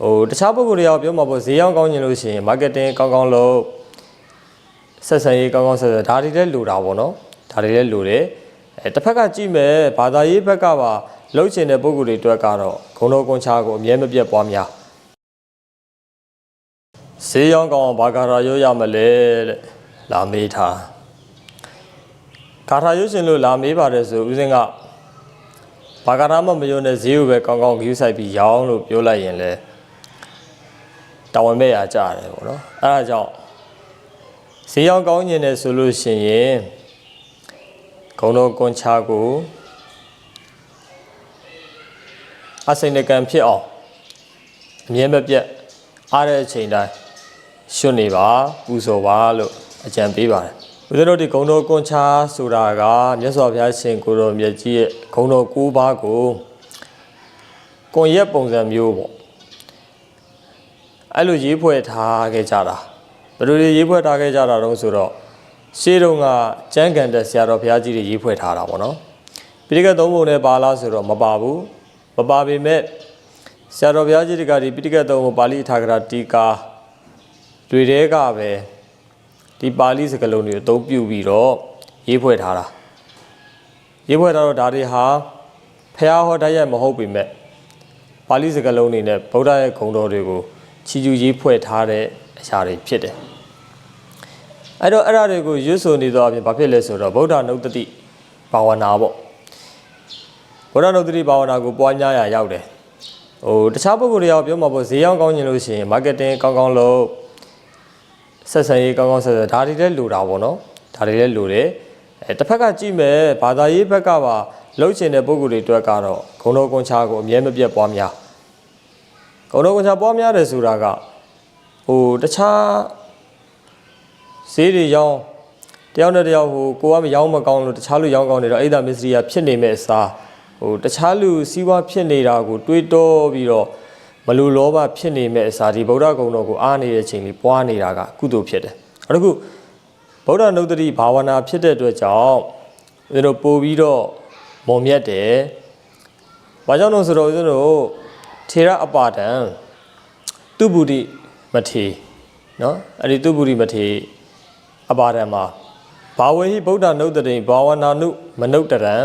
ဟိုတခြားပုဂ္ဂိုလ်တွေကပြောမှာပေါ့ဈေးရောက်ကောင်းကျင်လို့ရှိရင် marketing ကောင်းကောင်းလုပ်ဆက်ဆံရေးကောင်းကောင်းဆက်ဆံဒါတွေလည်းလိုတာပေါ့နော်ဒါတွေလည်းလိုတယ်အဲတစ်ဖက်ကကြည့်မယ်ဘာသာရေးဘက်ကပါလှုပ်ချင်တဲ့ပုဂ္ဂိုလ်တွေအတွက်ကတော့ဂုဏ်တော်ကွန်ချာကိုအမြဲမပြတ်ပွားများဈေးရောက်ကောင်းအောင်ဘာကာရာရွတ်ရမလဲတဲ့လာမေးထားကာထာရွတ်ရှင်လို့လာမေးပါတယ်ဆိုဦးစင်းကဘာကရာမမယုံတဲ့ဈေးကိုပဲကောင်းကောင်းဂယူးဆိုင်ပြီးရောင်းလို့ပြောလိုက်ရင်လဲ တာဝန်မဲ့ရကြတယ်ပေါ့နော်အဲဒါကြောင့်ဈေးရောင်းကောင်းကျင်တယ်ဆိုလို့ရှိရင်ဂုံတော်ကွန်ချာကိုအစိမ့်တကံဖြစ်အောင်အမြဲမပြတ်အားတဲ့အချိန်တိုင်းရွတ်နေပါပူဇော်ပါလို့အကြံပေးပါတယ်ဦးဇင်းတို့ဒီဂုံတော်ကွန်ချာဆိုတာကမြတ်စွာဘုရားရှင်ကိုတော်မြတ်ကြီးရဲ့ဂုံတော်၉ပါးကိုကွန်ရက်ပုံစံမျိုးပေါ့ အဲ့လိုရေးဖွဲ့ထားခဲ့ကြတာဘယ်လိုတွေရေးဖွဲ့ထားခဲ့ကြတာတုံးဆိုတော့ရှေးတုန်းကကျမ်းဂန်တဲ့ဆရာတော်ဘုရားကြီးတွေရေးဖွဲ့ထားတာပေါ့နော်ပိဋကတ်သုံးပုံနဲ့ပါလားဆိုတော့မပါဘူးမပါပေမဲ့ဆရာတော်ဘုရားကြီးတွေကဒီပိဋကတ်သုံးပုံပါဠိထာဂရတီကာတွေတဲကပဲဒီပါဠိစကားလုံးတွေအသုံးပြုပြီးတော့ရေးဖွဲ့ထားတာရေးဖွဲ့ထားတော့ဒါတွေဟာဖះဟောတတ်ရမဟုတ်ပေမဲ့ပါဠိစကားလုံးတွေနဲ့ဗုဒ္ဓရဲ့ဂုဏ်တော်တွေကို ချီးကျူးရေးဖွဲ့ထားတဲ့အရာတွေဖြစ်တယ်အဲ့တော့အဲ့ဒါတွေကိုရွတ်ဆိုနေတော့အပြင်ဘာဖြစ်လဲဆိုတော့ဗုဒ္ဓနုတ္တိဘာဝနာပေါ့ဗုဒ္ဓနုတ္တိဘာဝနာကိုပွားများရာရောက်တယ်ဟိုတခြားပုဂ္ဂိုလ်တွေကပြောမှာပေါ့ဈေးရောင်းကောင်းကျင်လို့ရှိရင် marketing ကောင်းကောင်းလုပ်ဆက်ဆံရေးကောင်းကောင်းဆက်ဆံဒါတွေလည်းလိုတာပေါ့နော်ဒါတွေလည်းလိုတယ်အဲတစ်ဖက်ကကြည့်မယ်ဘာသာရေးဘက်ကပါလှုပ်ချင်တဲ့ပုဂ္ဂိုလ်တွေအတွက်ကတော့ဂုဏ်တော်ကွန်ချာကိုအမြဲမပြတ်ပွားများ ဂုဏ်တော်ကွန်ချာပွားများတယ်ဆိုတာကဟိုတခြားဈေးတွေရောင်းတယောက်နဲ့တယောက်ဟိုကိုကမရောင်းမကောင်းလို့တခြားလူရောင်းကောင်းနေတော့အိဒါမစ္စရိယဖြစ်နေမဲ့အစားဟိုတခြားလူစီးပွားဖြစ်နေတာကိုတွေးတောပြီးတော့မလူလောဘဖြစ်နေမဲ့အစားဒီဗုဒ္ဓဂုဏ်တော်ကိုအားနေတဲ့အချိန်လေးပွားနေတာကကုသိုလ်ဖြစ်တယ်အဲ့ဒါခုဗုဒ္ဓနုတ္တိဘာဝနာဖြစ်တဲ့အတွက်ကြောင့်ဦးဇင်းတို့ပို့ပြီးတော့မုံမြတ်တယ်ဘာကြောင့်လို့ဆိုတော့ဦးဇင်းတို့ ထေရအပါဒံသူဗုဒိမထေနော်အဲ့ဒီသူဗုဒိမထေအပါဒံမှာဘာဝေဟိဗုဒ္ဓနုတ္တိဘာဝနာနုမနုတရံ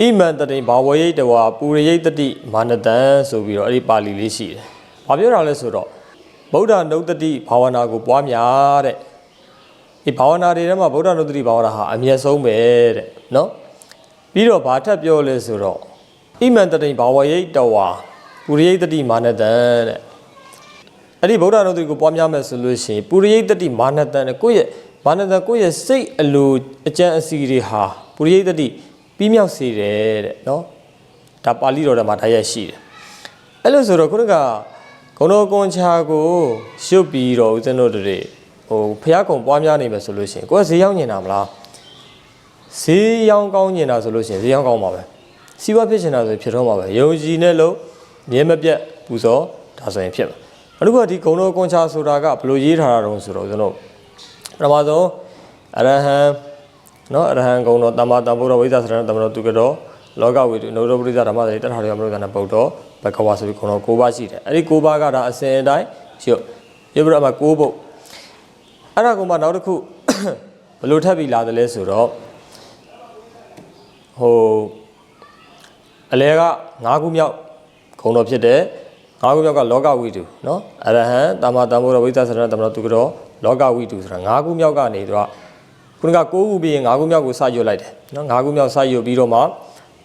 ဣမံတတိဘာဝယေတဝါပူရိယတတိမာနတံဆိုပြီးတော့အဲ့ဒီပါဠိလေးရှိတယ်။ဘာပြောတာလဲဆိုတော့ဗုဒ္ဓနုတ္တိဘာဝနာကိုပွားများတဲ့ဒီဘာဝနာတွေထဲမှာဗုဒ္ဓနုတ္တိဘာဝနာဟာအမြတ်ဆုံးပဲတဲ့နော်ပြီးတော့ဘာထပ်ပြောလဲဆိုတော့ဣမံတတိဘာဝယေတဝါ ပူရိယတတိမာနတံတဲ့အဲ့ဒီဗုဒ္ဓနုတ္တိကိုပွားများမယ်ဆိုလို့ရှိရင်ပူရိယတတိမာနတံတဲ့ကိုယ့်ရဲ့မာနတံကိုယ့်ရဲ့စိတ်အလိုအကြံအစီတွေဟာပူရိယတတိပြီးမြောက်စေတယ်တဲ့နော်ဒါပါဠိတော်ထဲမှာဓာတ်ရိုက်ရှိတယ်အဲ့လိုဆိုတော့ခုနကဂုဏတော်ကွန်ချာကိုရုပ်ပြီးတော့ဦးဇင်းတို့တွေဟိုဖះကုံပွားများနေမယ်ဆိုလို့ရှိရင်ကိုယ်ကဈေးရောက်နေတာမလားဈေးရောက်ကောင်းနေတာဆိုလို့ရှိရင်ဈေးရောက်ကောင်းပါပဲစီးပွားဖြစ်နေတာဆိုရင်ဖြစ်တော့မှာပဲယုံကြည်နဲ့လို့ မြဲမပြတ်ပူဇော်ဒါဆိုရင်ဖြစ်မှာအခုကဒီဂုဏတော်ကွန်ချာဆိုတာကဘယ်လိုရေးထားတာတုံးဆိုတော့ဦးဇင်းတို့ပထမဆုံးအရဟံနော်အရဟံဂုံတော်တမ္မာတမ္ဗုဒ္ဓဝိဇ္ဇာစရဏတမ္မတော်သူကတော်လောကဝိတုနုရောပရိသဓမ္မတွေတထာရောမလို့ကနာပုဒ်တော်ဘဂဝါဆိုပြီးဂုံတော်၉ပါးရှိတယ်အဲ့ဒီ၉ပါးကဒါအစဉ်အတိုင်းရုပ်ရုပ်ပြရမှာ၉ပုတ်အဲ့ဒါကမှနောက်တစ်ခုဘယ်လိုထပ်ပြီးလာတယ်လဲဆိုတော့ဟိုအလဲက၅ခုမြောက် ဂုံတော်ဖြစ်တယ်၅ခုမြောက်ကလောကဝိတုနော်အရဟံတမ္မာတမ္ဗုဒ္ဓဝိဇ္ဇာစရဏတမ္မတော်သူကတော်လောကဝိတုဆိုတာ၅ခုမြောက်ကနေတော့ခုနက9ခုပြီးရင်9ခုမြောက်ကိုစရွတ်လိုက်တယ်နော်9ခုမြောက်စရွတ်ပြီးတော့မှ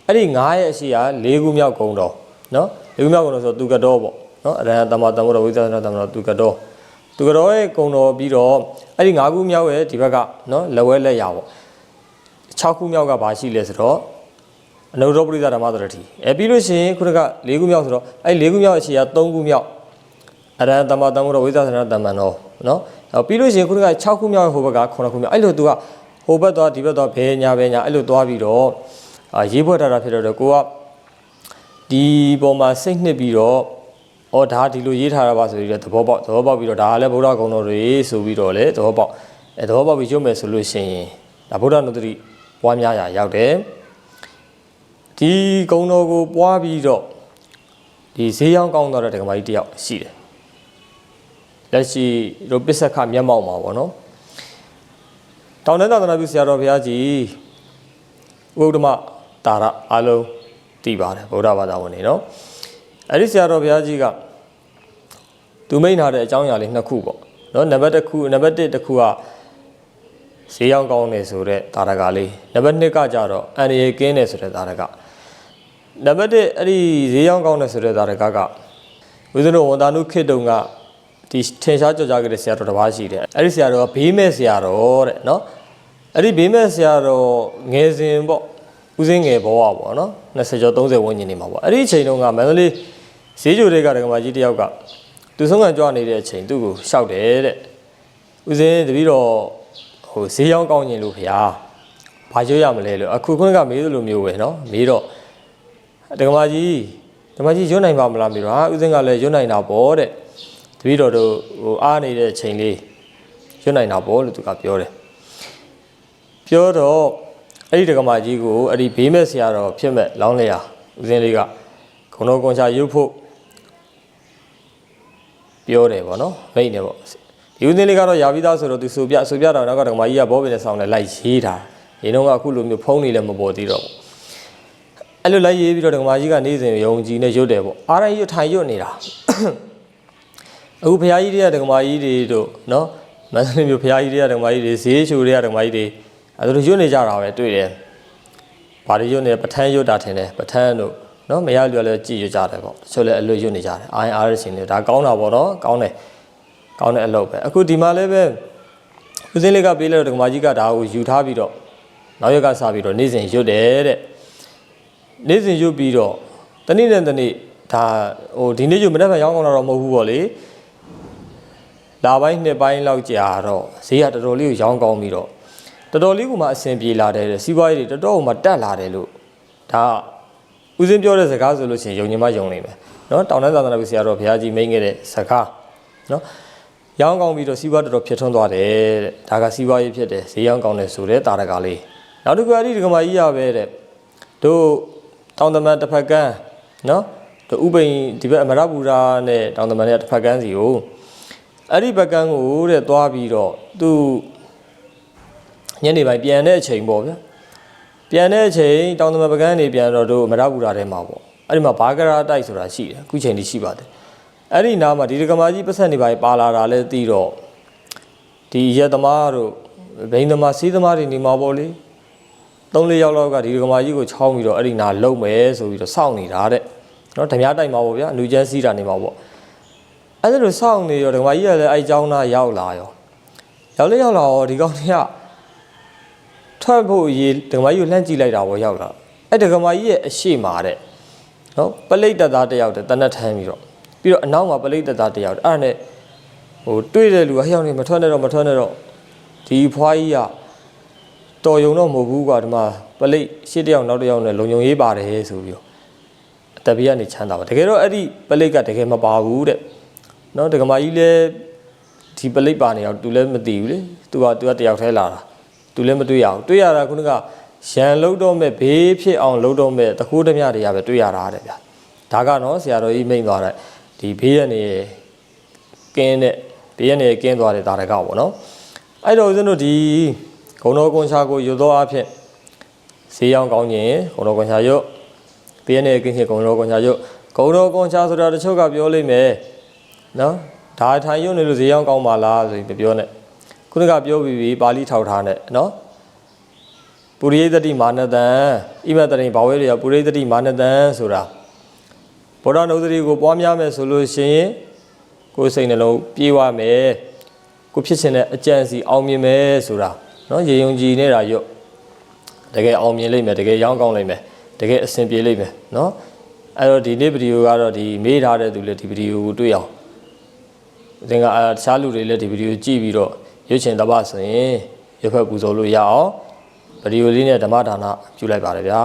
အဲ့ဒီ9ရဲ့အရှိက4ခုမြောက်ဂုံတော်နော်4ခုမြောက်ဂုံတော်ဆိုသူကတော်ပေါ့နော်အရဟံတမ္မာတမ္ဗုဒ္ဓဝိဇ္ဇာစရဏတမ္မတော်သူကတော်သူကတော်ရဲ့ဂုံတော်ပြီးတော့အဲ့ဒီ9ခုမြောက်ရဲ့ဒီဘက်ကနော်လက်ဝဲလက်ရပေါ့6ခုမြောက်ကဘာရှိလဲဆိုတော့ အနုရောပရိသဓမ္မသရတိအဲပြီးလို့ရှိရင်ခုနက၄ခုမြောက်ဆိုတော့အဲ့၄ခုမြောက်အရှိက3ခုမြောက်အရဟံတမ္မာတမ္ဗုဒ္ဓဝိဇ္ဇာစရဏတမ္မတော်နော်အဲ့ပြီးလို့ရှိရင်ခုနက6ခုမြောက်ဟိုဘက်က9ခုမြောက်အဲ့လိုသူကဟိုဘက်တော့ဒီဘက်တော့ဘယ်ညာဘယ်ညာအဲ့လိုသွားပြီးတော့အာရေးဖွဲ့ထားတာဖြစ်တော့ကိုကဒီပုံမှာစိတ်နှစ်ပြီးတော့အော်ဒါဒီလိုရေးထားတာပါဆိုပြီးတော့သဘောပေါက်သဘောပေါက်ပြီးတော့ဒါကလည်းဗုဒ္ဓဂုဏ်တော်တွေဆိုပြီးတော့လေသဘောပေါက်အဲသဘောပေါက်ပြီးရုပ်မယ်ဆိုလို့ရှိရင်ဒါဗုဒ္ဓနုတ္တိပွားများရာရောက်တယ် ဒီဂုဏ်တော်ကိုပွားပြီးတော့ဒီဈေးရောင်းကောင်းသွားတဲ့ဒကမာကြီးတယောက်ရှိတယ်လက်ရှိတို့ပစ္စကမျက်မှောက်မှာပေါ့နော်တောင်တန်းသာသနာပြုဆရာတော်ဘုရားကြီးဥဒ္ဓမတာရအားလုံးတည်ပါတယ်ဗုဒ္ဓဘာသာဝင်တွေနော်အဲ့ဒီဆရာတော်ဘုရားကြီးကသူမိန့်ထားတဲ့အကြောင်းအရာလေးနှစ်ခုပေါ့နော်နံပါတ်တစ်ခုနံပါတ်1တစ်ခုကဈေးရောက်ကောင်းနေဆိုတဲ့တာရကလေးနံပါတ်2ကကြတော့အန္တရာယ်ကင်းနေဆိုတဲ့တာရက နံပါတ်1အဲ့ဒီဈေးရောက်ကောင်းနေဆိုတဲ့တာရကကဦးဇင်းတို့ဝန်တာနုခေတ္တုံကဒီထင်ရှားကြော်ကြားခဲ့တဲ့ဆရာတော်တစ်ပါးရှိတယ်အဲ့ဒီဆရာတော်ကဘေးမဲ့ဆရာတော်တဲ့နော်အဲ့ဒီဘေးမဲ့ဆရာတော်ငယ်စဉ်ပေါ့ဦးစင်းငယ်ဘဝပေါ့နော်20ကျော်30ဝန်းကျင်နေမှာပေါ့အဲ့ဒီအချိန်တုန်းကမန္တလေးဈေးကြိုတွေကဒကမာကြီးတယောက်ကသူဆုံးခံကြွနေတဲ့အချိန်သူ့ကိုရှောက်တယ်တဲ့ဦးစင်းတပည့်တော်ဟိုဈေးရောက်ကောင်းကျင်လို့ဖျားဘာရွရမလဲလို့အခုခုနကမေးသလိုမျိုးပဲနော်မေးတော့ ဒကမာကြီးဒကမာကြီးရွတ်နိုင်ပါမလားမေးတော့ဟာဦးစင်းကလည်းရွတ်နိုင်တာပေါ့တဲ့တပည့်တော်တို့ဟိုအားနေတဲ့အချိန်လေးရွတ်နိုင်တာပေါ့လို့သူကပြောတယ်ပြောတော့အဲ့ဒီဒကမာကြီးကိုအဲ့ဒီဘေးမဲ့ဆရာတော်ဖြစ်မဲ့လောင်းလျာဦးစင်းလေးကခုံတော်ကွန်ချာရုပ်ဖို့ပြောတယ်ပေါ့နော်မိတ်နေပေါ့ဒီဦးစင်းလေးကတော့ယာပြီးသားဆိုတော့သူဆိုပြဆိုပြတော့နောက်ကဒကမာကြီးကဘောပင်နဲ့ဆောင်းနဲ့လိုက်ရေးတာဒီတော့ကအခုလိုမျိုးဖုံးနေလည်းမပေါ်သေးတော့ဘူး အဲ့လိုလိုက်ရေးပြီးတော့ဒကမာကြီးကနေစဉ်ယုံကြည်နဲ့ရွတ်တယ်ပေါ့အားရရွတ်ထိုင်ရွတ်နေတာအခုဘုရားကြီးတွေကဒကမာကြီးတွေတို့နော်မန္တလေးမြို့ဘုရားကြီးတွေကဒကမာကြီးတွေဈေးချိုတွေကဒကမာကြီးတွေအဲဒါတို့ရွတ်နေကြတာပဲတွေ့တယ်။ဘာတွေရွတ်နေပထန်းရွတ်တာထင်တယ်ပထန်းတို့နော်မရလွယ်လည်းကြည်ရွတ်ကြတယ်ပေါ့တချို့လည်းအလွတ်ရွတ်နေကြတယ်။ IR ရှင်တွေဒါကောင်းတာပေါ့နော်ကောင်းတယ်ကောင်းတဲ့အလုပ်ပဲအခုဒီမှာလည်းပဲဦးစင်းလေးကပေးလိုက်တော့ဒကမာကြီးကဒါကိုယူထားပြီးတော့နောက်ရက်ကစပြီးတော့နေ့စဉ်ရွတ်တယ်တဲ့ နေ့စဉ်ရွတ်ပြီးတော့တနေ့နဲ့တနေ့ဒါဟိုဒီနေ့ရွတ်မနေ့ကရောင်းကောင်းတာတော့မဟုတ်ဘူးပေါ့လေလာပိုင်းနှစ်ပိုင်းလောက်ကြာတော့ဈေးကတော်တော်လေးကိုရောင်းကောင်းပြီးတော့တော်တော်လေးကမှအဆင်ပြေလာတယ်တဲ့စီးပွားရေးတွေတော်တော်မှတက်လာတယ်လို့ဒါဦးစင်းပြောတဲ့စကားဆိုလို့ရှိရင်ယုံကြည်မှယုံနိုင်မယ်เนาะတောင်တန်းသာသနာ့ဆရာတော်ဘုရားကြီးမိန့်ခဲ့တဲ့စကားเนาะရောင်းကောင်းပြီးတော့စီးပွားတော်တော်ဖြစ်ထွန်းသွားတယ်တဲ့ဒါကစီးပွားရေးဖြစ်တယ်ဈေးရောင်းကောင်းတယ်ဆိုတဲ့တာရကလေးနောက်တစ်ခုအဒီဒကမာကြီးရပဲတဲ့တို့ တောင်တမန်တစ်ဖက်ကန်းနော်ဥပိန်ဒီဘက်အမရပူရာနဲ့တောင်တမန်နဲ့တစ်ဖက်ကန်းစီကိုအဲ့ဒီဘက်ကန်းကိုတဲ့သွားပြီးတော့သူညနေပိုင်းပြန်တဲ့အချိန်ပေါ့ဗျာပြန်တဲ့အချိန်တောင်တမန်ပကန်းနေပြန်တော့တို့အမရပူရာထဲမှာပေါ့အဲ့ဒီမှာဘာကရာတိုက်ဆိုတာရှိတယ်အခုချိန်ထိရှိပါတယ်အဲ့ဒီနားမှာဒီဒကမာကြီးပတ်ဆက်နေပါပါလာတာလဲသိတော့ဒီရက်သမားတို့ဘိန်းသမားစီးသမားတွေနေမှာပေါ့လေ သုံးလေးယောက်လောက်ကဒီဒကမာကြီးကိုချောင်းပြီးတော့အဲ့ဒီနာလုံမယ်ဆိုပြီးတော့စောင့်နေတာတဲ့နော်ဓမြတိုက်မှာပေါ့ဗျာအနူကျန်းစီးတာနေမှာပေါ့အဲ့ဒါလိုစောင့်နေရောဒကမာကြီးကလည်းအဲ့အကြောင်းသားရောက်လာရောရောက်လေရောက်လာရောဒီကောင်တွေကထွက်ဖို့အရေးဒကမာကြီးကိုလှမ်းကြည့်လိုက်တာပေါ့ရောက်လာအဲ့ဒကမာကြီးရဲ့အရှိမာတဲ့နော်ပလိတ်တက်သားတစ်ယောက်တည်းတနတ်ထမ်းပြီးတော့ပြီးတော့အနောက်မှာပလိတ်တက်သားတစ်ယောက်တည်းအဲ့ဒါနဲ့ဟိုတွေ့တဲ့လူကဟိယောက်နေမထွက်နဲ့တော့မထွက်နဲ့တော့ဒီဖွားကြီးက တော်ယုံတော့မဟုတ်ဘူးကွာဒီမှာပလိတ်ရှစ်တစ်ယောက်နောက်တစ်ယောက်နဲ့လုံုံရေးပါတယ်ဆိုပြီးတော့အတပီကနေချမ်းသာပါတကယ်တော့အဲ့ဒီပလိတ်ကတကယ်မပါဘူးတဲ့နော်ဒကမာကြီးလည်းဒီပလိတ်ပါနေတော့သူလည်းမသိဘူးလေသူကသူကတယောက်တည်းလာတာသူလည်းမတွေ့ရဘူးတွေ့ရတာခုနကရန်လုံးတော့မဲ့ဘေးဖြစ်အောင်လုံးတော့မဲ့တခိုးဓမြတွေကပဲတွေ့ရတာတဲ့ဗျာဒါကနော်ဆရာတော်ကြီးမိန်သွားတဲ့ဒီဘေးရနေကင်းတဲ့ဘေးရနေကင်းသွားတဲ့ဒါတကောက်ပေါ့နော်အဲ့တော့ဦးဇင်းတို့ဒီ ဂုံတော်ကွန်ရှာကိုယူသောအဖြစ်ဈေးရောင်းကောင်းခြင်းဂုံတော်ကွန်ရှာရုပ်ဘေးရနေကင်းခြင်းဂုံတော်ကွန်ရှာရုပ်ဂုံတော်ကွန်ရှာဆိုတာတချို့ကပြောလိမ့်မယ်နော်ဒါထိုင်ရုံနေလို့ဈေးရောင်းကောင်းပါလားဆိုပြီးပြောနေခုနကပြောပြီးပြီပါဠိထောက်ထားနဲ့နော်ပုရိသတိမာနတံဣမတရိဘာဝဲတွေကပုရိသတိမာနတံဆိုတာဗုဒ္ဓနုဒတိကိုပွားများမယ်ဆိုလို့ရှိရင်ကိုယ်စိတ်နှလုံးပြေးဝမယ်ကိုဖြစ်ခြင်းတဲ့အကြံစီအောင်မြင်မယ်ဆိုတာ နော်ရေယုံကြည်နေတာရုပ်တကယ်အောင်မြင်လိမ့်မယ်တကယ်ရောင်းကောင်းလိမ့်မယ်တကယ်အဆင်ပြေလိမ့်မယ်နော်အဲ့တော့ဒီနေ့ဗီဒီယိုကတော့ဒီမေးထားတဲ့သူလည်းဒီဗီဒီယိုကိုတွေ့အောင်သင်ကတခြားလူတွေလည်းဒီဗီဒီယိုကြည့်ပြီးတော့ရွတ်ချင်တပတ်ဆိုရင်ရွတ်ဖက်ပူဇော်လို့ရအောင်ဗီဒီယိုလေးနဲ့ဓမ္မဒါနပြုလိုက်ပါတယ်ဗျာ